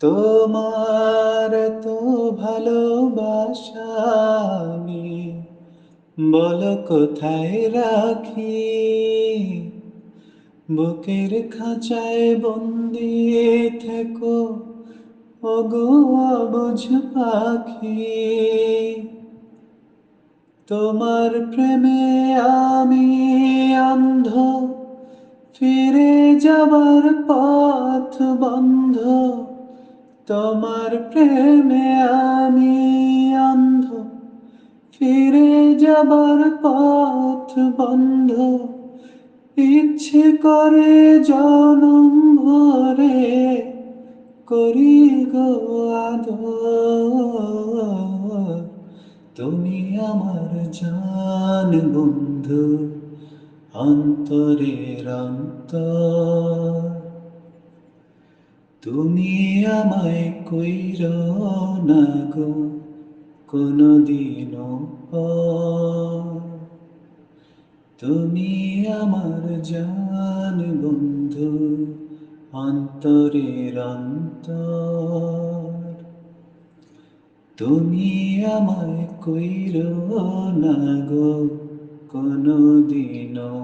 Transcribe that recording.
তোমার তো ভালোবাসা আমি, বলো কোথায় রাখি? বুকের খাঁচায় বন্দি থেকো, ওগো অবুঝ পাখি। তোমার প্রেমে আমি অন্ধ, ফিরে যাবার পথ বন্ধ। তোমার প্রেমে আমি অন্ধ। ফিরে যাবার পথ বন্ধ। ইচ্ছে করে জনম ভরে করি গো আদর। তুমি আমার জান বন্ধু, অন্তরের অন্তর। তুমি আমায় কইর না গো কোনদিনও তুমি আমার জান বন্ধু, অন্তরের অন্তর। তুমি আমায় কইর না গো কোনদিনও